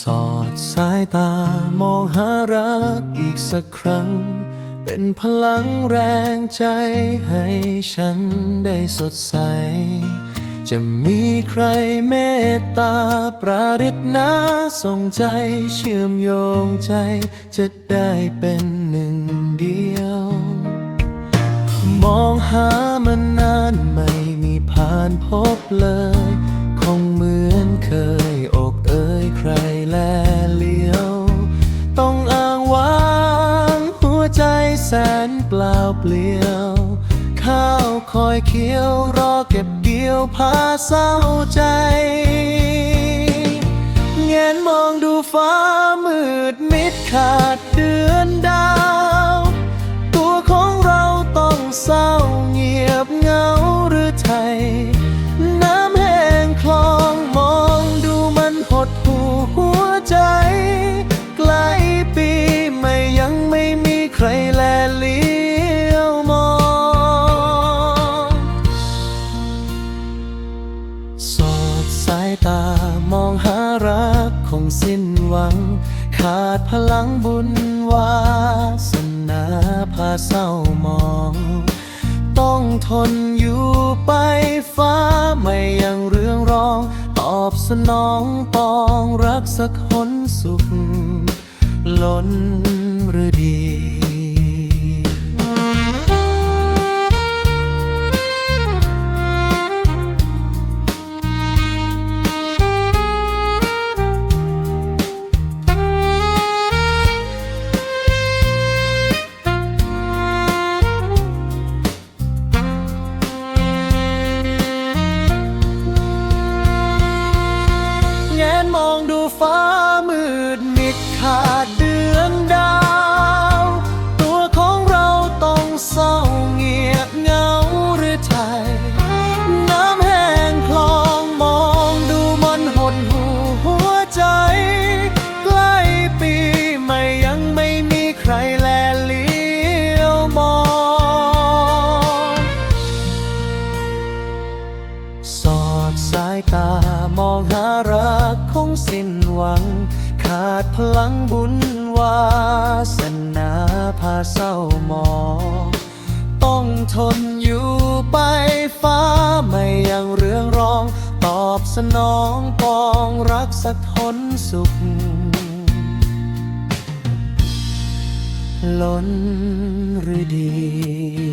สอดสายตามองหารักอีกสักครั้ง เป็นพลังแรงใจให้ฉันได้สดใส จะมีใครเมตตาประดิษฐ์นาส่งใจเชื่อมโยงใจ จะได้เป็นหนึ่งเดียว มองหามานานไม่มีผ่านพบเลย คงเหมือนเคย แสนเปล่าเปลี่ยว ข้าวคอยเคี้ยวรอเก็บเกี่ยวพาเศร้าใจเงนมองดูฟ้ามืดมิดขาดเดือนดาว ตัวของเราต้องเศร้าเงียบ รักคงสิ้นหวัง ขาดพลังบุญวาสนาพาเศร้ามอง ต้องทนอยู่ไปฟ้าไม่ยังเรื่องรอง ตอบสนองปองรักสักหนสุข ล้นหรือดี รักคงสิ้นหวัง ขาดพลังบุญวาสนาพาเศร้ามองต้องทนอยู่ไปฟ้าไม่ยังเรื่องรอง ตอบสนองปองรักสักทนสุข ล้นหรือดี